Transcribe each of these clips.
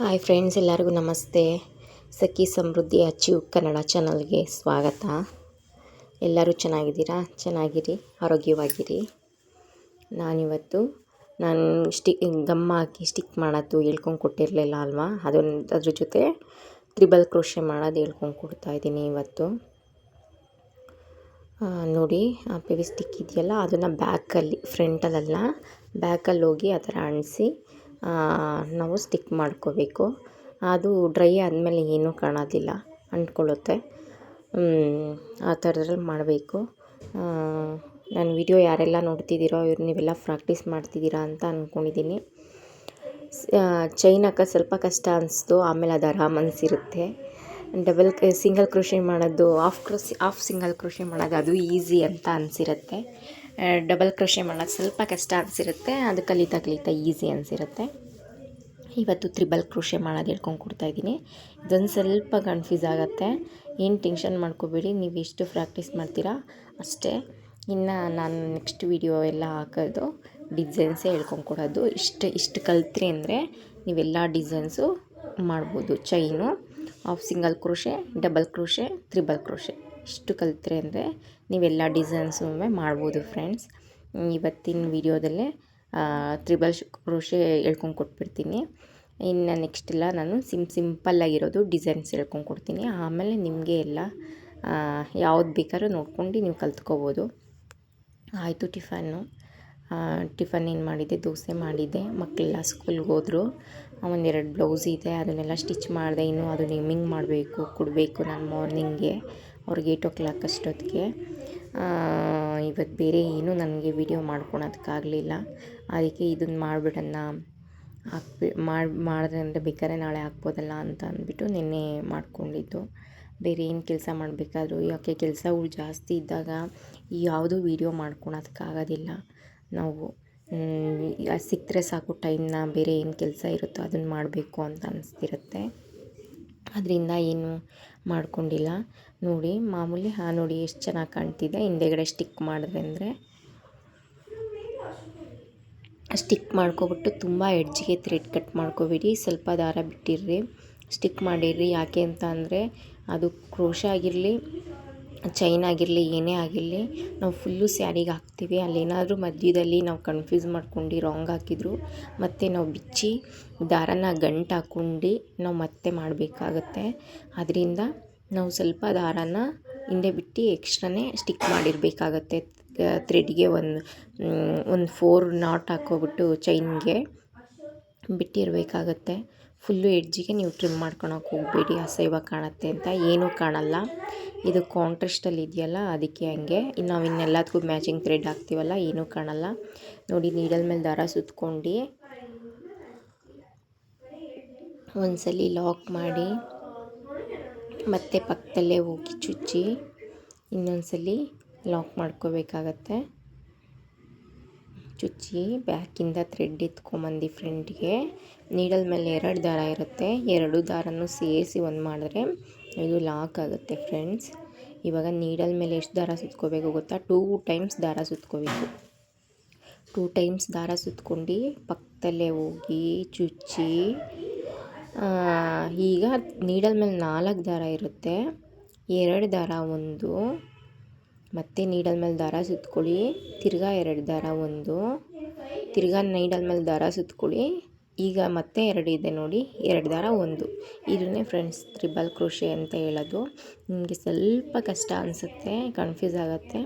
Hi friends, ಎಲ್ಲರಿಗೂ ನಮಸ್ತೆ. ಸಖಿ ಸಮೃದ್ಧಿ achieve Kannada ಚಾನಲ್ಗೆ ಸ್ವಾಗತ. ಎಲ್ಲರೂ ಚೆನ್ನಾಗಿದ್ದೀರಾ? ಚೆನ್ನಾಗಿರಿ, ಆರೋಗ್ಯವಾಗಿರಿ. ನಾನಿವತ್ತು, ನಾನು ಸ್ಟಿಕ್ ಗಮ್ ಹಾಕಿ ಸ್ಟಿಕ್ ಮಾಡೋದು ಹೇಳ್ಕೊಂಡು ಕೊಟ್ಟಿರಲಿಲ್ಲ ಅಲ್ವಾ? ಅದೊಂದು ಅದ್ರ ಜೊತೆ ತ್ರಿಬಲ್ ಕ್ರೋಶೆ ಮಾಡೋದು ಹೇಳ್ಕೊಂಡು ಕೊಡ್ತಾ ಇದ್ದೀನಿ ಇವತ್ತು. ನೋಡಿ, ಆ ಪೆವಿ ಸ್ಟಿಕ್ ಇದೆಯಲ್ಲ, ಅದನ್ನು ಬ್ಯಾಕಲ್ಲಿ, ಫ್ರಂಟಲ್ಲ ಬ್ಯಾಕಲ್ಲಿ ಹೋಗಿ ಆ ಥರ ಅಣಿಸಿ ನಾವು ಸ್ಟಿಕ್ ಮಾಡ್ಕೋಬೇಕು. ಅದು ಡ್ರೈ ಆದಮೇಲೆ ಏನೂ ಕಾಣೋದಿಲ್ಲ ಅಂಟ್ಕೊಳ್ಳುತ್ತೆ ಆ ಥರದ್ರಲ್ಲಿ ಮಾಡಬೇಕು. ನನ್ನ ವಿಡಿಯೋ ಯಾರೆಲ್ಲ ನೋಡ್ತಿದ್ದೀರೋ ಇವ್ರು ನೀವೆಲ್ಲ ಪ್ರಾಕ್ಟೀಸ್ ಮಾಡ್ತಿದ್ದೀರಾ ಅಂತ ಅಂದ್ಕೊಂಡಿದ್ದೀನಿ ಚೈನ್ ಹಾಕೋದು ಸ್ವಲ್ಪ ಕಷ್ಟ ಅನ್ನಿಸ್ತು ಆಮೇಲೆ ಅದು ಆರಾಮ್ ಅನಿಸಿರುತ್ತೆ. ಡಬಲ್ ಸಿಂಗಲ್ ಕೃಷಿ ಮಾಡೋದು, ಆಫ್ ಕೃಷಿ ಆಫ್ ಸಿಂಗಲ್ ಕೃಷಿ ಮಾಡೋದು ಅದು ಈಸಿ ಅಂತ ಅನಿಸಿರುತ್ತೆ. ಡಬಲ್ ಕೃಷಿ ಮಾಡೋದು ಸ್ವಲ್ಪ ಕಷ್ಟ ಅನಿಸಿರುತ್ತೆ, ಅದು ಕಲಿತಾ ಕಲಿತಾ ಈಸಿ ಅನಿಸಿರುತ್ತೆ. ಇವತ್ತು ತ್ರಿಬಲ್ ಕೃಷಿ ಮಾಡೋದು ಹೇಳ್ಕೊಂಡು ಕೊಡ್ತಾಯಿದ್ದೀನಿ ಇದೊಂದು ಸ್ವಲ್ಪ ಕನ್ಫ್ಯೂಸ್ ಆಗುತ್ತೆ. ಏನು ಟೆನ್ಷನ್ ಮಾಡ್ಕೋಬೇಡಿ, ನೀವು ಎಷ್ಟು ಪ್ರಾಕ್ಟೀಸ್ ಮಾಡ್ತೀರಾ ಅಷ್ಟೇ. ಇನ್ನು ನಾನು ನೆಕ್ಸ್ಟ್ ವಿಡಿಯೋ ಎಲ್ಲ ಹಾಕೋದು ಡಿಸೈನ್ಸೇ ಹೇಳ್ಕೊಂಡು ಕೊಡೋದು. ಇಷ್ಟು ಇಷ್ಟು ಕಲ್ತ್ರಿ ಅಂದರೆ ನೀವೆಲ್ಲ ಡಿಸೈನ್ಸು ಮಾಡ್ಬೋದು chain of single crochet, double crochet, triple crochet. ಇಷ್ಟು ಕಲಿತ್ರೆ ಅಂದರೆ ನೀವೆಲ್ಲ ಡಿಸೈನ್ಸು ಮಾಡ್ಬೋದು ಫ್ರೆಂಡ್ಸ್. ಇವತ್ತಿನ ವಿಡಿಯೋದಲ್ಲೇ ತ್ರಿಬಲ್ ಕ್ರೋಶೆ ಹೇಳ್ಕೊಂಡು ಕೊಟ್ಬಿಡ್ತೀನಿ. ಇನ್ನು ನೆಕ್ಸ್ಟ್ ಎಲ್ಲ ನಾನು ಸಿಮ್ ಸಿಂಪಲ್ಲಾಗಿರೋದು ಡಿಸೈನ್ಸ್ ಹೇಳ್ಕೊಂಡು ಕೊಡ್ತೀನಿ. ಆಮೇಲೆ ನಿಮಗೆ ಎಲ್ಲ ಯಾವ್ದು ಬೇಕಾದ್ರೂ ನೋಡ್ಕೊಂಡು ನೀವು ಕಲ್ತ್ಕೋಬೋದು. ಆಯಿತು ಟಿಫನ್ನು. ಟಿಫನ್ ಏನು ಮಾಡಿದ್ದೆ? ದೋಸೆ ಮಾಡಿದ್ದೆ. ಮಕ್ಕಳೆಲ್ಲ ಸ್ಕೂಲ್ಗೆ ಹೋದರು. ಒಂದೆರಡು ಬ್ಲೌಸ್ ಇದೆ, ಅದನ್ನೆಲ್ಲ ಸ್ಟಿಚ್ ಮಾಡಿದೆ, ಇನ್ನು ಅದು ನೇಮಿಂಗ್ ಮಾಡಬೇಕು, ಕೊಡಬೇಕು ನಾನು ಮಾರ್ನಿಂಗ್ಗೆ ಅವ್ರಿಗೆ ಏಯ್ಟ್ ಓ ಕ್ಲಾಕ್ ಅಷ್ಟೊತ್ತಿಗೆ. ಇವತ್ತು ಬೇರೆ ಏನೂ ನನಗೆ ವಿಡಿಯೋ ಮಾಡ್ಕೊಳೋದಕ್ಕಾಗಲಿಲ್ಲ. ಅದಕ್ಕೆ ಇದನ್ನು ಮಾಡಿಬಿಡೋಣ ಹಾಕ್ಬಿ, ಮಾಡಿ ಮಾಡಿದ್ರೆ ಅಂದರೆ ಬೇಕಾದ್ರೆ ನಾಳೆ ಹಾಕ್ಬೋದಲ್ಲ ಅಂತ ಅಂದ್ಬಿಟ್ಟು ನಿನ್ನೆ ಮಾಡ್ಕೊಂಡಿದ್ದು. ಬೇರೆ ಏನು ಕೆಲಸ ಮಾಡಬೇಕಾದ್ರೂ, ಯಾಕೆ ಕೆಲಸಗಳು ಜಾಸ್ತಿ ಇದ್ದಾಗ ಯಾವುದೂ ವೀಡಿಯೋ ಮಾಡ್ಕೊಳೋದಕ್ಕಾಗೋದಿಲ್ಲ ನಾವು. ಸಿಕ್ಕರೆ ಸಾಕು ಟೈಮ್ನ ಬೇರೆ ಏನು ಕೆಲಸ ಇರುತ್ತೋ ಅದನ್ನು ಮಾಡಬೇಕು ಅಂತ ಅನಿಸ್ತಿರುತ್ತೆ. ಅದರಿಂದ ಏನು ಮಾಡ್ಕೊಂಡಿಲ್ಲ. ನೋಡಿ, ಮಾಮೂಲಿ, ಹಾಂ, ನೋಡಿ, ಎಷ್ಟು ಚೆನ್ನಾಗಿ ಕಾಣ್ತಿದೆ. ಹಿಂದೆಗಡೆ ಸ್ಟಿಕ್ ಮಾಡಿದ್ರೆ ಅಂದರೆ ಸ್ಟಿಕ್ ಮಾಡ್ಕೊಬಿಟ್ಟು ತುಂಬ ಎಡ್ಜಿಗೆ ಥ್ರೆಡ್ ಕಟ್ ಮಾಡ್ಕೋಬೇಡಿ. ಸ್ವಲ್ಪ ದಾರ ಬಿಟ್ಟಿರ್ರಿ. ಸ್ಟಿಕ್ ಮಾಡಿರ್ರಿ. ಯಾಕೆ ಅಂತ ಅಂದರೆ ಅದು ಕ್ರೋಶ ಆಗಿರಲಿ ಚೈನ್ ಆಗಿರಲಿ, ಏನೇ ಆಗಿರಲಿ, ನಾವು ಫುಲ್ಲು ಸ್ಯಾರಿಗೆ ಹಾಕ್ತೀವಿ. ಅಲ್ಲೇನಾದರೂ ಮಧ್ಯದಲ್ಲಿ ನಾವು ಕನ್ಫ್ಯೂಸ್ ಮಾಡ್ಕೊಂಡು ರಾಂಗ್ ಹಾಕಿದ್ರು, ಮತ್ತೆ ನಾವು ಬಿಚ್ಚಿ ದಾರನ ಗಂಟು ಹಾಕ್ಕೊಂಡು ನಾವು ಮತ್ತೆ ಮಾಡಬೇಕಾಗತ್ತೆ. ಅದರಿಂದ ನಾವು ಸ್ವಲ್ಪ ದಾರಾನ ಹಿಂದೆ ಬಿಟ್ಟು ಎಕ್ಸ್ಟ್ರಾನೇ ಸ್ಟಿಕ್ ಮಾಡಿರಬೇಕಾಗತ್ತೆ. ಥ್ರೆಡ್ಗೆ ಒಂದು ಒಂದು ಫೋರ್ ನಾಟ್ ಹಾಕ್ಕೊಬಿಟ್ಟು ಚೈನ್ಗೆ ಬಿಟ್ಟಿರಬೇಕಾಗತ್ತೆ. ಫುಲ್ಲು ಎಡ್ಜಿಗೆ ನೀವು ಟ್ರಿಮ್ ಮಾಡ್ಕೊಳಕ್ಕೆ ಹೋಗಬೇಡಿ, ಅಸಹ್ಯವಾಗಿ ಕಾಣುತ್ತೆ ಅಂತ. ಏನೂ ಕಾಣಲ್ಲ. ಇದು ಕಾಂಟ್ರೆಸ್ಟಲ್ಲಿ ಇದೆಯಲ್ಲ, ಅದಕ್ಕೆ ಹಂಗೆ. ಇನ್ನು ನಾವು ಇನ್ನೆಲ್ಲದಕ್ಕೂ ಮ್ಯಾಚಿಂಗ್ ಥ್ರೆಡ್ ಹಾಕ್ತೀವಲ್ಲ, ಏನೂ ಕಾಣಲ್ಲ. ನೋಡಿ ನೀಡಲ್ ಮೇಲೆ ದಾರ ಸುತ್ಕೊಂಡು. ಒಂದ್ಸಲಿ ಲಾಕ್ ಮಾಡಿ, ಮತ್ತೆ ಪಕ್ಕದಲ್ಲೇ ಹೋಗಿ ಚುಚ್ಚಿ, ಇನ್ನೊಂದ್ಸಲಿ ಲಾಕ್ ಮಾಡ್ಕೋಬೇಕಾಗತ್ತೆ. ಚುಚ್ಚಿ ಬ್ಯಾಕಿಂದ ಥ್ರೆಡ್ ಎತ್ಕೊಂಬಂದು ಫ್ರಂಟ್ಗೆ ನೀಡಲ್ ಮೇಲೆ ಎರಡು ದಾರ ಇರುತ್ತೆ. ಎರಡು ದಾರನೂ ಸೇರಿಸಿ ಒಂದು ಮಾಡಿದ್ರೆ ಇದು ಲಾಕ್ ಆಗುತ್ತೆ ಫ್ರೆಂಡ್ಸ್ ಇವಾಗ ನೀಡಲ್ ಮೇಲೆ ಎಷ್ಟು ದಾರ ಸುತ್ಕೋಬೇಕು ಗೊತ್ತಾ? ಟೂ ಟೈಮ್ಸ್ ದಾರ ಸುತ್ಕೋಬೇಕು. ಟೂ ಟೈಮ್ಸ್ ದಾರ ಸುತ್ಕೊಂಡು ಪಕ್ಕದಲ್ಲೇ ಹೋಗಿ ಚುಚ್ಚಿ ಈಗ ನೀಡಲ್ ಮೇಲೆ ನಾಲ್ಕು ದಾರ ಇರುತ್ತೆ. ಎರಡು ದಾರ ಒಂದು ಮತ್ತೆ ನೀಡಲ್ ಮೇಲೆ ದಾರ ಸುತ್ಕೊಳ್ಳಿ. ತಿರ್ಗಾ ಎರಡು ದಾರ ಒಂದು. ತಿರ್ಗಾ ನೀಡಲ್ ಮೇಲೆ ದಾರ ಸುತ್ಕೊಳ್ಳಿ. ಈಗ ಮತ್ತೆ ಎರಡು ಇದೆ ನೋಡಿ. ಎರಡು ದಾರ ಒಂದು. ಇದನ್ನೇ ಫ್ರೆಂಡ್ಸ್ ತ್ರಿಬಲ್ ಕೃಷಿ ಅಂತ ಹೇಳೋದು. ನಿಮಗೆ ಸ್ವಲ್ಪ ಕಷ್ಟ ಅನಿಸುತ್ತೆ ಕನ್ಫ್ಯೂಸ್ ಆಗುತ್ತೆ.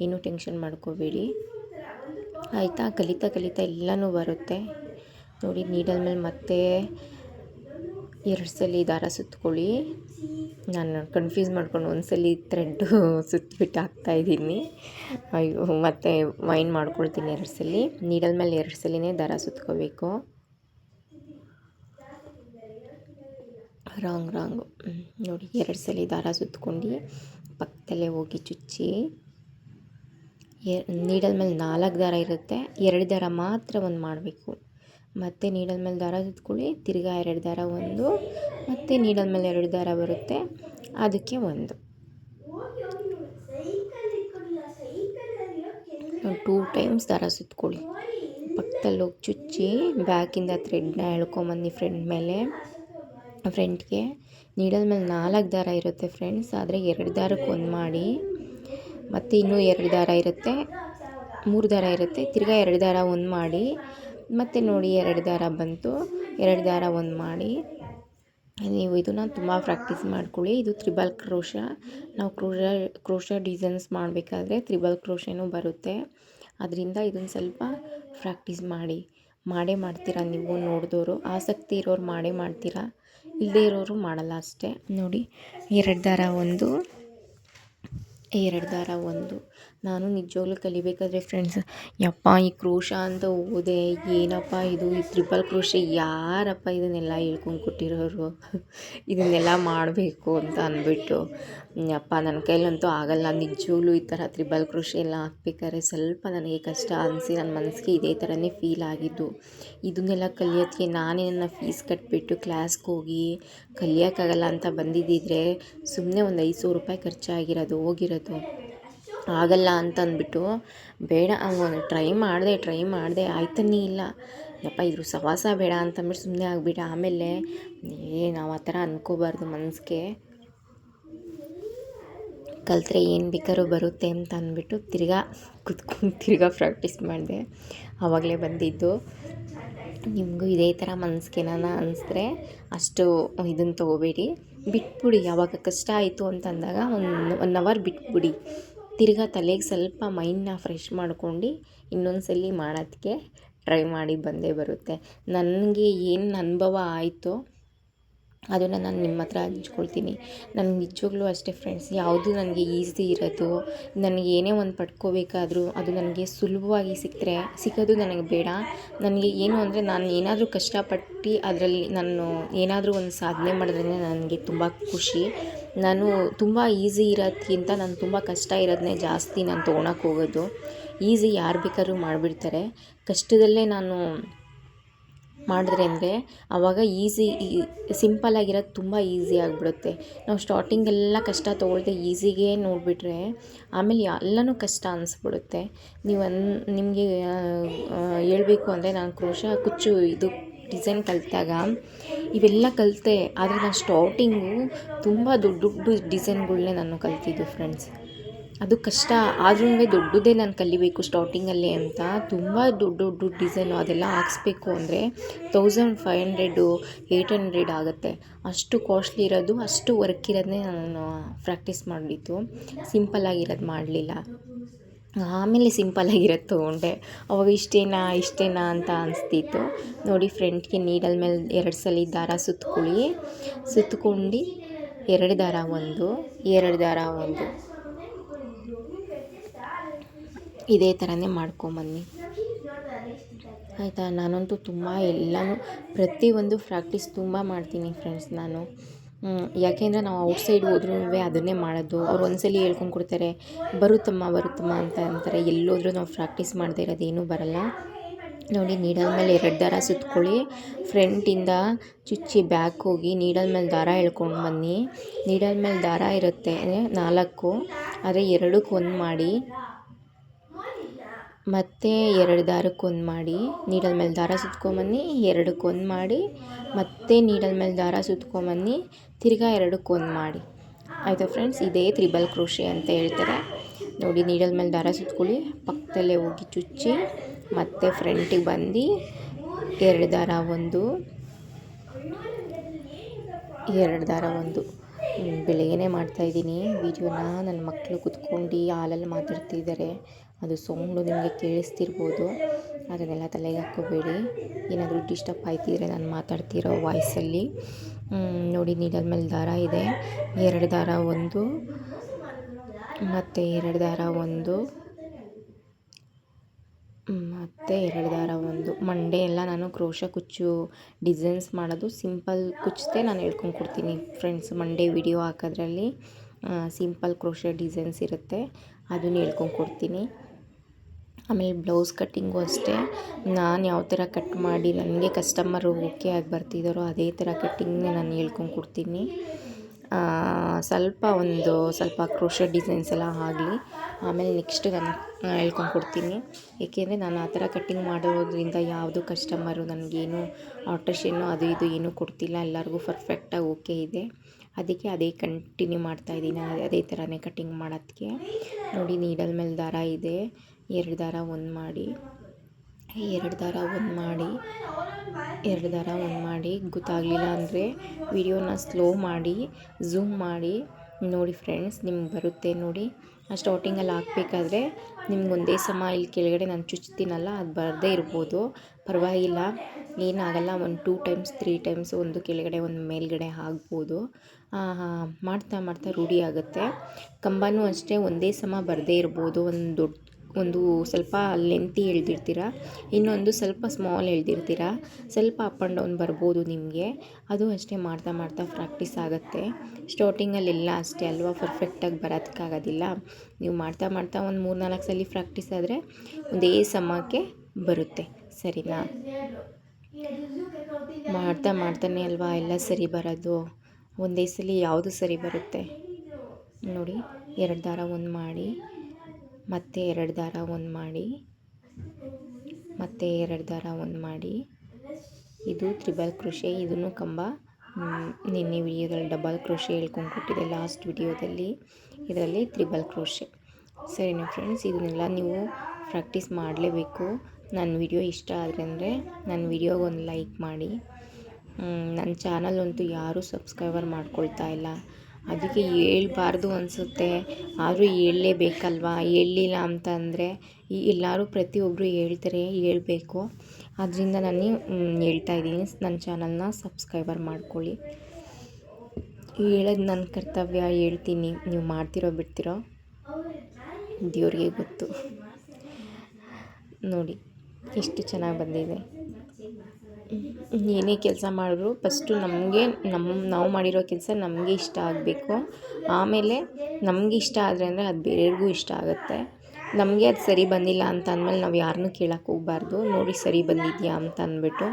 ಏನೂ ಟೆನ್ಷನ್ ಮಾಡ್ಕೋಬೇಡಿ. ಆಯಿತಾ? ಕಲಿತಾ ಕಲಿತಾ ಎಲ್ಲನೂ ಬರುತ್ತೆ. ನೋಡಿ, ನೀಡಲ್ ಮೇಲೆ ಮತ್ತೆ ಎರಡು ಸಲ ದಾರ ಸುತ್ಕೊಳ್ಳಿ. ನಾನು ಕನ್ಫ್ಯೂಸ್ ಮಾಡ್ಕೊಂಡು ಒಂದ್ಸಲಿ ಥ್ರೆಡ್ಡು ಸುತ್ತಬಿಟ್ಟು ಹಾಕ್ತಾಯಿದ್ದೀನಿ ಅಯ್ಯೋ, ಮತ್ತು ವೈನ್ ಮಾಡ್ಕೊಳ್ತೀನಿ ಎರಡು ಸಲ ನೀಡಲ್ ಮೇಲೆ ಎರಡು ಸಲಿನೇ ದಾರ ಸುತ್ಕೋಬೇಕು. ರಾಂಗ್ ರಾಂಗು ನೋಡಿ ಎರಡು ಸಲ ದಾರ ಸುತ್ಕೊಂಡು ಪಕ್ಕದಲ್ಲೇ ಹೋಗಿ ಚುಚ್ಚಿ. ನೀಡಲ್ ಮೇಲೆ ನಾಲ್ಕು ದಾರ ಇರುತ್ತೆ. ಎರಡು ದಾರ ಮಾತ್ರ ಒಂದು ಮಾಡಬೇಕು. ಮತ್ತು ನೀಡಲ್ ಮೇಲೆ ದಾರ ಸುತ್ಕೊಳ್ಳಿ ತಿರ್ಗಾ ಎರಡು ದಾರ ಒಂದು, ಮತ್ತು ನೀಡಲ್ ಮೇಲೆ ಎರಡು ದಾರ ಬರುತ್ತೆ. ಅದಕ್ಕೆ ಒಂದು. ಟೂ ಟೈಮ್ಸ್ ದಾರ ಸುತ್ಕೊಳ್ಳಿ. ಪಕ್ಕದಲ್ಲಿ ಹೋಗಿ ಚುಚ್ಚಿ, ಬ್ಯಾಕಿಂದ ಥ್ರೆಡ್ನ ಎಳ್ಕೊಂಬನ್ನಿ ಫ್ರಂಟ್ ಮೇಲೆ. ಫ್ರಂಟ್ಗೆ ನೀಡಲ್ ಮೇಲೆ ನಾಲ್ಕು ದಾರ ಇರುತ್ತೆ ಫ್ರೆಂಡ್ಸ್ ಆದರೆ ಎರಡು ದಾರಕ್ಕೆ ಒಂದು ಮಾಡಿ. ಮತ್ತು ಇನ್ನೂ ಎರಡು ದಾರ ಇರುತ್ತೆ. ಮೂರು ದಾರ ಇರುತ್ತೆ. ತಿರ್ಗಾ ಎರಡು ದಾರ ಒಂದು ಮಾಡಿ. ಮತ್ತು ನೋಡಿ ಎರಡು ದಾರ ಬಂತು. ಎರಡು ದಾರ ಒಂದು ಮಾಡಿ. ನೀವು ಇದನ್ನು ತುಂಬ ಪ್ರಾಕ್ಟೀಸ್ ಮಾಡ್ಕೊಳ್ಳಿ. ಇದು ತ್ರಿಬಲ್ ಕ್ರೋಶ. ನಾವು ಕ್ರೋಶ ಕ್ರೋಶ ಡಿಸೈನ್ಸ್ ಮಾಡಬೇಕಾದ್ರೆ ತ್ರಿಬಲ್ ಕ್ರೋಶನೂ ಬರುತ್ತೆ. ಅದರಿಂದ ಇದನ್ನು ಸ್ವಲ್ಪ ಪ್ರಾಕ್ಟೀಸ್ ಮಾಡಿ. ಮಾಡೇ ಮಾಡ್ತೀರಾ ನೀವು ನೋಡಿದವರು ಆಸಕ್ತಿ ಇರೋರು ಮಾಡೇ ಮಾಡ್ತೀರಾ? ಇಲ್ಲದೇ ಇರೋರು ಮಾಡಲ್ಲ ಅಷ್ಟೇ. ನೋಡಿ, ಎರಡು ದಾರ ಒಂದು, ಎರಡು ದಾರ ಒಂದು. ನಾನು ನಿಜವಾಗ್ಲೂ ಕಲಿಬೇಕಾದ್ರೆ ಫ್ರೆಂಡ್ಸ್ ಯಪ್ಪ ಈ ಕ್ರೋಶ ಅಂತ ಓದೆ, ಏನಪ್ಪ ಇದು? ಈ ತ್ರಿಪಲ್ ಕ್ರೋಶ ಯಾರಪ್ಪ ಇದನ್ನೆಲ್ಲ ಹೇಳ್ಕೊಂಡು ಕೊಟ್ಟಿರೋರು? ಇದನ್ನೆಲ್ಲ ಮಾಡಬೇಕು ಅಂತ ಅಂದ್ಬಿಟ್ಟು. ಯಪ್ಪ ನನ್ನ ಕೈಲಂತೂ ಆಗಲ್ಲ. ನಿಜವಾಗ್ಲೂ ಈ ಥರ ತ್ರಿಬಲ್ ಕೃಷಿ ಎಲ್ಲ ಹಾಕ್ಬೇಕಾದ್ರೆ ಸ್ವಲ್ಪ ನನಗೆ ಕಷ್ಟ ಅನಿಸಿ ನನ್ನ ಮನಸ್ಸಿಗೆ ಇದೇ ಥರನೇ ಫೀಲ್ ಆಗಿದ್ದು. ಇದನ್ನೆಲ್ಲ ಕಲಿಯೋದಕ್ಕೆ ನಾನೇ ನನ್ನ ಫೀಸ್ ಕಟ್ಟಿಬಿಟ್ಟು ಕ್ಲಾಸ್ಗೆ ಹೋಗಿ ಕಲಿಯೋಕ್ಕಾಗಲ್ಲ ಅಂತ ಬಂದಿದ್ದಿದ್ರೆ ಸುಮ್ಮನೆ ಒಂದು ಐದು ಸಾವಿರ ರೂಪಾಯಿ ಖರ್ಚಾಗಿರೋದು, ಹೋಗಿರೋದು. ಆಗಲ್ಲ ಅಂತ ಅಂದ್ಬಿಟ್ಟು ಬೇಡ ಟ್ರೈ ಮಾಡಿದೆ ಟ್ರೈ ಮಾಡಿದೆ ಆಯ್ತನೇ ಇಲ್ಲ. ಯಪ್ಪ, ಇದ್ರ ಸವಾಸ ಬೇಡ ಅಂತಂದ್ಬಿಟ್ಟು ಸುಮ್ಮನೆ ಆಗಿಬಿಟ್ಟೆ. ಆಮೇಲೆ, ಏ, ನಾವು ಆ ಥರ ಅಂದ್ಕೋಬಾರ್ದು ಮನಸ್ಸಿಗೆ ಕಲಿತ್ರೆ ಏನು ಬೇಕಾದ್ರೂ ಬರುತ್ತೆ ಅಂತ ಅಂದ್ಬಿಟ್ಟು ತಿರ್ಗಾ ಕುತ್ಕೊಂಡು ತಿರ್ಗಾ ಪ್ರಾಕ್ಟೀಸ್ ಮಾಡಿದೆ. ಆವಾಗಲೇ ಬಂದಿದ್ದು. ನಿಮಗೂ ಇದೇ ಥರ ಮನಸ್ಸಿಗೆ ನಾನು ಅನಿಸಿದ್ರೆ ಅಷ್ಟು ಇದನ್ನು ತೊಗೋಬೇಡಿ. ಬಿಟ್ಬಿಡಿ, ಯಾವಾಗ ಕಷ್ಟ ಆಯಿತು ಅಂತ ಅಂದಾಗ ಒಂದು ಒನ್ ಅವರ್ ಬಿಟ್ಬಿಡಿ. ತಿರ್ಗಾ ತಲೆಗೆ ಸ್ವಲ್ಪ ಮೈಂಡನ್ನ ಫ್ರೆಶ್ ಮಾಡ್ಕೊಂಡು ಇನ್ನೊಂದು ಸಲ ಮಾಡೋದಕ್ಕೆ ಟ್ರೈ ಮಾಡಿ ಬಂದೇ ಬರುತ್ತೆ. ನನಗೆ ಏನು ಅನುಭವ ಆಯಿತೋ ಅದನ್ನು ನಾನು ನಿಮ್ಮ ಹತ್ರ ಹಂಚ್ಕೊಳ್ತೀನಿ. ನನಗೆ ನಿಜವಾಗ್ಲೂ ಅಷ್ಟೇ ಫ್ರೆಂಡ್ಸ್ ಯಾವುದು ನನಗೆ ಈಸಿ ಇರೋದು, ನನಗೆ ಏನೇ ಒಂದು ಪಡ್ಕೋಬೇಕಾದ್ರೂ ಅದು ನನಗೆ ಸುಲಭವಾಗಿ ಸಿಕ್ಕರೆ ಸಿಗೋದು ನನಗೆ ಬೇಡ. ನನಗೆ ಏನು ಅಂದರೆ ನಾನು ಏನಾದರೂ ಕಷ್ಟಪಟ್ಟು ಅದರಲ್ಲಿ ನಾನು ಏನಾದರೂ ಒಂದು ಸಾಧನೆ ಮಾಡಿದ್ರೆ ನನಗೆ ತುಂಬ ಖುಷಿ. ನಾನು ತುಂಬ ಈಸಿ ಇರೋದಕ್ಕಿಂತ ನಾನು ತುಂಬ ಕಷ್ಟ ಇರೋದನ್ನೇ ಜಾಸ್ತಿ ನಾನು ತೊಗೊಳಕ್ಕೆ ಹೋಗೋದು. ಈಸಿ ಯಾರು ಬೇಕಾದ್ರೂ ಮಾಡಿಬಿಡ್ತಾರೆ. ಕಷ್ಟದಲ್ಲೇ ನಾನು ಮಾಡಿದ್ರೆ ಅಂದರೆ ಆವಾಗ ಈಸಿ ಸಿಂಪಲ್ಲಾಗಿರೋದು ತುಂಬ ಈಸಿ ಆಗಿಬಿಡುತ್ತೆ. ನಾವು ಸ್ಟಾರ್ಟಿಂಗೆಲ್ಲ ಕಷ್ಟ ತೊಗೊಳ್ದೆ ಈಸಿಗೆ ನೋಡಿಬಿಟ್ರೆ ಆಮೇಲೆ ಎಲ್ಲನೂ ಕಷ್ಟ ಅನಿಸ್ಬಿಡುತ್ತೆ. ನೀವು ಅನ್, ನಿಮಗೆ ಹೇಳ್ಬೇಕು ಅಂದರೆ ನಾನು ಕ್ರೋಶ ಕುಚ್ಚು ಇದು ಡಿಸೈನ್ ಕಲಿತಾಗ ಇವೆಲ್ಲ ಕಲಿತೆ, ಆದರೆ ನಾನು ಸ್ಟಾರ್ಟಿಂಗು ತುಂಬ ದೊಡ್ಡ ದೊಡ್ಡ ಡಿಸೈನ್ಗಳನ್ನೇ ನಾನು ಕಲ್ತಿದ್ದು ಫ್ರೆಂಡ್ಸ್ ಅದು ಕಷ್ಟ. ಆದ್ರೂ ದೊಡ್ಡದೇ ನಾನು ಕಲಿಬೇಕು ಸ್ಟಾರ್ಟಿಂಗಲ್ಲಿ ಅಂತ. ತುಂಬ ದೊಡ್ಡ ದೊಡ್ಡ ಡಿಸೈನು ಅದೆಲ್ಲ ಹಾಕ್ಸ್ಬೇಕು ಅಂದರೆ thousand five hundred eight hundred ಆಗುತ್ತೆ. ಅಷ್ಟು ಕಾಸ್ಟ್ಲಿ ಇರೋದು, ಅಷ್ಟು ವರ್ಕ್ ಇರೋದನ್ನೇ ನಾನು ಪ್ರಾಕ್ಟೀಸ್ ಮಾಡಿದ್ದು. ಸಿಂಪಲ್ಲಾಗಿರೋದು ಮಾಡಲಿಲ್ಲ. ಆಮೇಲೆ ಸಿಂಪಲ್ಲಾಗಿರೋದು ತೊಗೊಂಡೆ. ಅವಾಗ ಇಷ್ಟೇನಾ ಇಷ್ಟೇನಾ ಅಂತ ಅನಿಸ್ತಿತ್ತು. ನೋಡಿ ಫ್ರೆಂಟ್ಗೆ ನೀಡಲ್ ಮೇಲೆ ಎರಡು ಸಲ ದಾರ ಸುತ್ಕೊಳ್ಳಿ. ಸುತ್ಕೊಂಡು, ಎರಡು ದಾರ ಒಂದು, ಎರಡು ದಾರ ಒಂದು. ಇದೇ ಥರನೇ ಮಾಡ್ಕೊಂಬನ್ನಿ. ಆಯಿತಾ? ನಾನಂತೂ ತುಂಬ ಎಲ್ಲನೂ ಪ್ರತಿಯೊಂದು ಪ್ರಾಕ್ಟೀಸ್ ತುಂಬ ಮಾಡ್ತೀನಿ ಫ್ರೆಂಡ್ಸ್ ನಾನು. ಯಾಕೆಂದರೆ ನಾವು ಔಟ್ಸೈಡ್ ಹೋದ್ರೂ ಅದನ್ನೇ ಮಾಡೋದು. ಅವ್ರು ಒಂದ್ಸಲ ಹೇಳ್ಕೊಂಡು ಕೊಡ್ತಾರೆ, ಬರುತ್ತಮ್ಮ ಬರುತ್ತಮ್ಮ ಅಂತ ಅಂತಾರೆ. ಎಲ್ಲೋದ್ರೂ ನಾವು ಪ್ರಾಕ್ಟೀಸ್ ಮಾಡದೇ ಇರೋದೇನೂ ಬರಲ್ಲ. ನೋಡಿ, ನೀಡಲ್ ಮೇಲೆ ಎರಡು ದಾರ ಸುತ್ಕೊಳ್ಳಿ. ಫ್ರಂಟಿಂದ ಚುಚ್ಚಿ ಬ್ಯಾಕ್ ಹೋಗಿ ನೀಡಲ್ ಮೇಲೆ ದಾರ ಎಳ್ಕೊಂಡು ಬನ್ನಿ. ನೀಡಲ್ ಮೇಲೆ ದಾರ ಇರುತ್ತೆ, ನಾಲ್ಕು. ಆದರೆ ಎರಡಕ್ಕೆ ಒಂದು ಮಾಡಿ. ಮತ್ತು ಎರಡು ದಾರಕ್ಕೆ ಒಂದು ಮಾಡಿ, ನೀಡಲ್ ಮೇಲೆ ದಾರ ಸುತ್ಕೊಂಬನ್ನಿ ಎರಡಕ್ಕೆ ಒಂದು ಮಾಡಿ, ಮತ್ತೆ ನೀಡಲ್ ಮೇಲೆ ದಾರ ಸುತ್ಕೊಂಬನ್ನಿ, ತಿರ್ಗಾ ಎರಡಕ್ಕೆ ಒಂದು ಮಾಡಿ. ಆಯಿತಾ ಫ್ರೆಂಡ್ಸ್? ಇದೇ ತ್ರಿಬಲ್ ಕ್ರೋಶೆ ಅಂತ ಹೇಳ್ತಾರೆ. ನೋಡಿ, ನೀಡಲ್ ಮೇಲೆ ದಾರ ಸುತ್ಕೊಳ್ಳಿ. ಪಕ್ಕದಲ್ಲೇ ಹೋಗಿ ಚುಚ್ಚಿ, ಮತ್ತೆ ಫ್ರಂಟಿಗೆ ಬಂದು, ಎರಡು ದಾರ ಒಂದು, ಎರಡು ದಾರ ಒಂದು. ಬೆಳಗ್ಗೆನೇ ಮಾಡ್ತಾಯಿದ್ದೀನಿ ವೀಡಿಯೋನ ನನ್ನ ಮಕ್ಕಳು ಕುತ್ಕೊಂಡು ಹಾಲಲ್ಲಿ ಮಾತಾಡ್ತಿದ್ದಾರೆ. ಅದು ಸೌಂಡು ನಿಮಗೆ ಕೇಳಿಸ್ತಿರ್ಬೋದು. ಅದನ್ನೆಲ್ಲ ತಲೆಗೆ ಹಾಕ್ಕೋಬೇಡಿ ಏನಾದರೂ ಡಿಸ್ಟರ್ಬ್ ಆಯ್ತಿದ್ರೆ ನಾನು ಮಾತಾಡ್ತಿರೋ ವಾಯ್ಸಲ್ಲಿ. ನೋಡಿ ನೀಡಲ್ ಮೇಲೆ ದಾರ ಇದೆ. ಎರಡು ದಾರ ಒಂದು. ಮತ್ತು ಎರಡು ದಾರ ಒಂದು. ಮತ್ತು ಎರಡು ದಾರ ಒಂದು. ಮಂಡೇ ಎಲ್ಲ ನಾನು ಕ್ರೋಶ ಕುಚ್ಚು ಡಿಸೈನ್ಸ್ ಮಾಡೋದು. ಸಿಂಪಲ್ ಕುಚ್ಚದೆ ನಾನು ಹೇಳ್ಕೊಂಡು ಕೊಡ್ತೀನಿ ಫ್ರೆಂಡ್ಸ್. ಮಂಡೇ ವಿಡಿಯೋ ಹಾಕೋದ್ರಲ್ಲಿ ಸಿಂಪಲ್ ಕ್ರೋಶ ಡಿಸೈನ್ಸ್ ಇರುತ್ತೆ. ಅದನ್ನು ಹೇಳ್ಕೊಂಡು ಆಮೇಲೆ ಬ್ಲೌಸ್ ಕಟ್ಟಿಂಗು ಅಷ್ಟೇ. ನಾನು ಯಾವ ಥರ ಕಟ್ ಮಾಡಿ ನನಗೆ ಕಸ್ಟಮರು ಓಕೆ ಆಗಿ ಬರ್ತಿದ್ದಾರೋ ಅದೇ ಥರ ಕಟ್ಟಿಂಗ್ನೇ ನಾನು ಹೇಳ್ಕೊಂಡು ಕೊಡ್ತೀನಿ. ಸ್ವಲ್ಪ ಒಂದು ಸ್ವಲ್ಪ ಕ್ರೋಶ ಡಿಸೈನ್ಸ್ ಎಲ್ಲ ಆಗಲಿ. ಆಮೇಲೆ ನೆಕ್ಸ್ಟ್ ನಾನು ಹೇಳ್ಕೊಂಡು ಕೊಡ್ತೀನಿ. ಏಕೆಂದರೆ ನಾನು ಆ ಥರ ಕಟ್ಟಿಂಗ್ ಮಾಡೋದ್ರಿಂದ ಯಾವುದು ಕಸ್ಟಮರು ನನಗೇನು ಆಲ್ಟ್ರೇಷನ್ನು ಅದು ಇದು ಏನೂ ಕೊಡ್ತಿಲ್ಲ. ಎಲ್ಲರಿಗೂ ಪರ್ಫೆಕ್ಟಾಗಿ ಓಕೆ ಇದೆ. ಅದಕ್ಕೆ ಅದೇ ಕಂಟಿನ್ಯೂ ಮಾಡ್ತಾಯಿದ್ದೀನಿ ಅದೇ ಥರನೇ ಕಟ್ಟಿಂಗ್ ಮಾಡೋದಕ್ಕೆ ನೋಡಿ ನೀಡಲ್ ಮೇಲೆ ದಾರ ಇದೆ. ಎರಡು ದಾರ ಒಂದು ಮಾಡಿ, ಎರಡು ದಾರ ಒಂದು ಮಾಡಿ, ಎರಡು ದಾರ ಒಂದು ಮಾಡಿ. ಗೊತ್ತಾಗಲಿಲ್ಲ ಅಂದರೆ ವಿಡಿಯೋನ ಸ್ಲೋ ಮಾಡಿ, ಝೂಮ್ ಮಾಡಿ. ನೋಡಿ ಫ್ರೆಂಡ್ಸ್, ನಿಮ್ಗೆ ಬರುತ್ತೆ ನೋಡಿ. ಆ ಸ್ಟಾರ್ಟಿಂಗಲ್ಲಿ ಹಾಕ್ಬೇಕಾದ್ರೆ ನಿಮ್ಗೆ ಒಂದೇ ಸಮ ಇಲ್ಲಿ ಕೆಳಗಡೆ ನಾನು ಚುಚ್ತೀನಲ್ಲ, ಅದು ಬರದೇ ಇರ್ಬೋದು. ಪರವಾಗಿಲ್ಲ, ಏನಾಗಲ್ಲ, ಒಂದು ಟೂ ಟೈಮ್ಸ್ ತ್ರೀ ಟೈಮ್ಸ್ ಒಂದು ಕೆಳಗಡೆ, ಒಂದು ಮೇಲ್ಗಡೆ ಆಗ್ಬೋದು ಮಾಡ್ತಾ ಮಾಡ್ತಾ ರೂಢಿ ಆಗುತ್ತೆ. ಕಂಬನೂ ಅಷ್ಟೇ ಒಂದೇ ಸಮ ಬರದೇ ಇರ್ಬೋದು, ಒಂದು ದೊಡ್ಡ ಒಂದು ಸ್ವಲ್ಪ ಲೆಂತಿ ಎಳ್ದಿರ್ತೀರ, ಇನ್ನೊಂದು ಸ್ವಲ್ಪ ಸ್ಮಾಲ್ ಎಳ್ದಿರ್ತೀರ, ಸ್ವಲ್ಪ ಅಪ್ ಆ್ಯಂಡ್ ಡೌನ್ ಬರ್ಬೋದು ನಿಮಗೆ. ಅದು ಅಷ್ಟೇ ಮಾಡ್ತಾ ಮಾಡ್ತಾ ಪ್ರಾಕ್ಟೀಸ್ ಆಗುತ್ತೆ. ಸ್ಟಾರ್ಟಿಂಗಲ್ಲೆಲ್ಲ ಅಷ್ಟೇ ಅಲ್ವಾ? ಪರ್ಫೆಕ್ಟಾಗಿ ಬರೋದಕ್ಕಾಗೋದಿಲ್ಲ. ನೀವು ಮಾಡ್ತಾ ಮಾಡ್ತಾ ಒಂದು ಮೂರು ನಾಲ್ಕು ಸಲ ಪ್ರಾಕ್ಟೀಸ್ ಆದರೆ ಒಂದೇ ಸಮಕ್ಕೆ ಬರುತ್ತೆ. ಸರಿನಾ? ಮಾಡ್ತಾ ಮಾಡ್ತಾನೆ ಅಲ್ವಾ? ಎಲ್ಲ ಸರಿ ಬರೋದು. ಒಂದೇ ಸಲ ಯಾವುದು ಸರಿ ಬರುತ್ತೆ? ನೋಡಿ, ಎರಡು ದಾರ ಒಂದು ಮಾಡಿ. ಮತ್ತೆ ಎರಡು ದಾರ ಒಂದು ಮಾಡಿ, ಮತ್ತೆ ಎರಡು ದಾರ ಒಂದು ಮಾಡಿ. ಇದು ತ್ರಿಬಲ್ ಕೃಷಿ ಇದನ್ನು ಕಂಬ ನಿನ್ನೆ ವಿಡಿಯೋದಲ್ಲಿ ಡಬಲ್ ಕೃಷಿ ಹೇಳ್ಕೊಂಡು ಕೊಟ್ಟಿದೆ ಲಾಸ್ಟ್ ವಿಡಿಯೋದಲ್ಲಿ. ಇದರಲ್ಲಿ ತ್ರಿಬಲ್ ಕ್ರೋಶೆ. ಸರಿನಾ ಫ್ರೆಂಡ್ಸ್, ಇದನ್ನೆಲ್ಲ ನೀವು ಪ್ರಾಕ್ಟೀಸ್ ಮಾಡಲೇಬೇಕು. ನನ್ನ ವಿಡಿಯೋ ಇಷ್ಟ ಆದರೆ ಅಂದರೆ ನನ್ನ ವಿಡಿಯೋಗೊಂದು ಲೈಕ್ ಮಾಡಿ. ನನ್ನ ಚಾನಲ್ ಅಂತೂ ಯಾರೂ ಸಬ್ಸ್ಕ್ರೈಬರ್ ಮಾಡ್ಕೊಳ್ತಾ ಇಲ್ಲ. ಅದಕ್ಕೆ ಹೇಳ್ಬಾರ್ದು ಅನಿಸುತ್ತೆ. ಆದರೂ ಹೇಳಲೇಬೇಕಲ್ವಾ? ಹೇಳಲಿಲ್ಲ ಅಂತ ಅಂದರೆ ಎಲ್ಲರೂ ಪ್ರತಿಯೊಬ್ಬರು ಹೇಳ್ತಾರೆ, ಹೇಳಬೇಕು. ಅದರಿಂದ ನಾನು ಹೇಳ್ತಾ ಇದ್ದೀನಿ. ನನ್ನ ಚಾನಲ್ನ ಸಬ್ಸ್ಕ್ರೈಬರ್ ಮಾಡ್ಕೊಳ್ಳಿ. ಹೇಳೋದು ನನ್ನ ಕರ್ತವ್ಯ, ಹೇಳ್ತೀನಿ. ನೀವು ಮಾಡ್ತಿರೋ, ಬಿಡ್ತಿರೋ ದೇವ್ರಿಗೆ ಗೊತ್ತು. ನೋಡಿ, ಎಷ್ಟು ಚೆನ್ನಾಗಿ ಬಂದಿದೆ. ಏನೇ ಕೆಲಸ ಮಾಡಿದ್ರು ಫಸ್ಟು ನಮಗೆ ನಮ್ಮ ನಾವು ಮಾಡಿರೋ ಕೆಲಸ ನಮಗೆ ಇಷ್ಟ ಆಗಬೇಕು. ಆಮೇಲೆ ನಮಗೆ ಇಷ್ಟ ಆದರೆ ಅಂದರೆ ಅದು ಬೇರೆಯವ್ರಿಗೂ ಇಷ್ಟ ಆಗುತ್ತೆ. ನಮಗೆ ಅದು ಸರಿ ಬಂದಿಲ್ಲ ಅಂತ ಅಂದಮೇಲೆ ನಾವು ಯಾರನ್ನೂ ಕೇಳೋಕ್ಕೆ ಹೋಗ್ಬಾರ್ದು. ನೋಡಿ ಸರಿ ಬಂದಿದೆಯಾ ಅಂತ ಅಂದ್ಬಿಟ್ಟು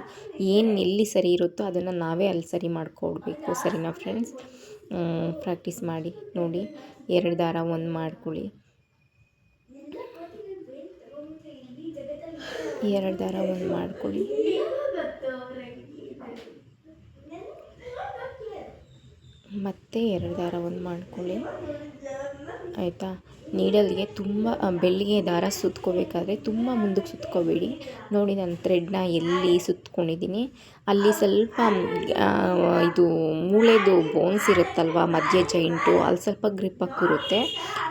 ಏನು ಎಲ್ಲಿ ಸರಿ ಇರುತ್ತೋ ಅದನ್ನು ನಾವೇ ಅಲ್ಲಿ ಸರಿ ಮಾಡ್ಕೊಡ್ಬೇಕು. ಸರಿನಾ ಫ್ರೆಂಡ್ಸ್ ಪ್ರಾಕ್ಟೀಸ್ ಮಾಡಿ, ನೋಡಿ. ಎರಡು ದಾರ, ಒಂದು ಮಾಡ್ಕೊಳ್ಳಿ. ಎರಡು ದಾರ, ಒಂದು ಮಾಡ್ಕೊಳ್ಳಿ. ಮತ್ತೆ ಎರಡು ದಾರ ಒಂದು ಮಾಡ್ಕೊಳ್ಳಿ. ಆಯಿತಾ? ನೀಡಲ್ಗೆ ತುಂಬ ಬೆಳ್ಳಿಗೆ ದಾರ ಸುತ್ಕೋಬೇಕಾದ್ರೆ ತುಂಬ ಮುಂದಕ್ಕೆ ಸುತ್ಕೋಬೇಡಿ. ನೋಡಿ ನಾನು ಥ್ರೆಡ್ನ ಎಲ್ಲಿ ಸುತ್ಕೊಂಡಿದ್ದೀನಿ. ಅಲ್ಲಿ ಸ್ವಲ್ಪ ಇದು ಮೂಳೆದು ಬೋನ್ಸ್ ಇರುತ್ತಲ್ವ, ಮಧ್ಯ ಜಾಯಿಂಟು ಅಲ್ಲಿ ಸ್ವಲ್ಪ ಗ್ರಿಪ್ಪಾಗಿ ಕೂರುತ್ತೆ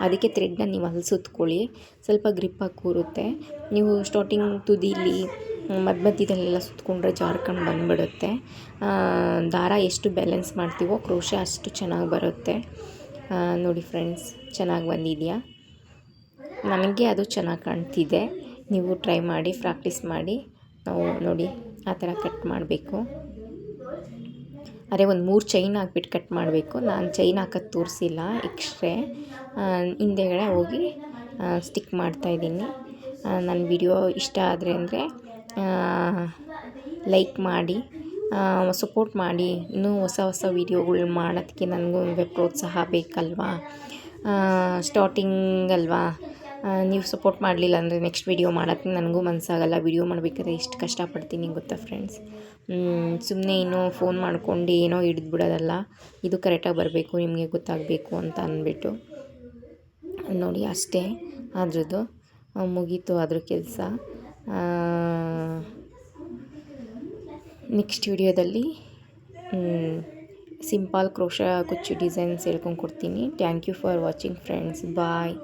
ಅದಕ್ಕೆ ಥ್ರೆಡ್ನ ನೀವು ಅಲ್ಲಿ ಸುತ್ಕೊಳ್ಳಿ. ಸ್ವಲ್ಪ ಗ್ರಿಪ್ಪಾಗಿ ಕೂರುತ್ತೆ ನೀವು ಸ್ಟಾರ್ಟಿಂಗ್ ತುದೀಲಿ ಮಧ್ಯ ಮಧ್ಯದಲ್ಲೆಲ್ಲ ಸುತ್ಕೊಂಡ್ರೆ ಜಾರ್ಕೊಂಡು ಬಂದುಬಿಡುತ್ತೆ. ದಾರ ಎಷ್ಟು ಬ್ಯಾಲೆನ್ಸ್ ಮಾಡ್ತೀವೋ ಕ್ರೋಶ ಅಷ್ಟು ಚೆನ್ನಾಗಿ ಬರುತ್ತೆ. ನೋಡಿ ಫ್ರೆಂಡ್ಸ್ ಚೆನ್ನಾಗಿ ಬಂದಿದೆಯಾ? ನನಗೆ ಅದು ಚೆನ್ನಾಗಿ ಕಾಣ್ತಿದೆ. ನೀವು ಟ್ರೈ ಮಾಡಿ ಪ್ರಾಕ್ಟೀಸ್ ಮಾಡಿ. ನಾವು ನೋಡಿ ಆ ಥರ ಕಟ್ ಮಾಡಬೇಕು. ಅದೇ ಒಂದು ಮೂರು ಚೈನ್ ಹಾಕ್ಬಿಟ್ಟು ಕಟ್ ಮಾಡಬೇಕು. ನಾನು ಚೈನ್ ಹಾಕೋದು ತೋರಿಸಿಲ್ಲ ಎಕ್ಸ್ಟ್ರೇ ಹಿಂದೆಗಡೆ ಹೋಗಿ ಸ್ಟಿಕ್ ಮಾಡ್ತಾಯಿದ್ದೀನಿ ನನ್ನ ವಿಡಿಯೋ ಇಷ್ಟ ಆದರೆ ಅಂದರೆ ಲೈಕ್ ಮಾಡಿ ಸಪೋರ್ಟ್ ಮಾಡಿ ಇನ್ನೂ ಹೊಸ ಹೊಸ ವೀಡಿಯೋಗಳು ಮಾಡೋದಕ್ಕೆ ನನಗೂ ಪ್ರೋತ್ಸಾಹ ಬೇಕಲ್ವಾ? ಸ್ಟಾರ್ಟಿಂಗ್ ಅಲ್ವಾ? ನೀವು ಸಪೋರ್ಟ್ ಮಾಡಲಿಲ್ಲ ಅಂದರೆ ನೆಕ್ಸ್ಟ್ ವೀಡಿಯೋ ಮಾಡೋಕ್ಕೆ ನನಗೂ ಮನಸ್ಸಾಗಲ್ಲ ವೀಡಿಯೋ ಮಾಡಬೇಕಾದ್ರೆ ಎಷ್ಟು ಕಷ್ಟಪಡ್ತೀನಿ ಗೊತ್ತಾ ಫ್ರೆಂಡ್ಸ್ ಸುಮ್ಮನೆ ಇನ್ನೂ ಫೋನ್ ಮಾಡ್ಕೊಂಡು ಏನೋ ಹಿಡಿದು ಬಿಡೋದಲ್ಲ ಇದು ಕರೆಕ್ಟಾಗಿ ಬರಬೇಕು, ನಿಮಗೆ ಗೊತ್ತಾಗಬೇಕು ಅಂತ ಅಂದ್ಬಿಟ್ಟು. ನೋಡಿ ಅಷ್ಟೇ. ಅದ್ರದ್ದು, ಮುಗೀತು ಅದ್ರ ಕೆಲಸ. ನೆಕ್ಸ್ಟ್ ವಿಡಿಯೋದಲ್ಲಿ ಸಿಂಪಲ್ ಕ್ರೋಶ ಕುಚ್ಚು ಡಿಸೈನ್ಸ್ ಹೇಳ್ಕೊಂಡು ಕೊಡ್ತೀನಿ thank you for watching friends bye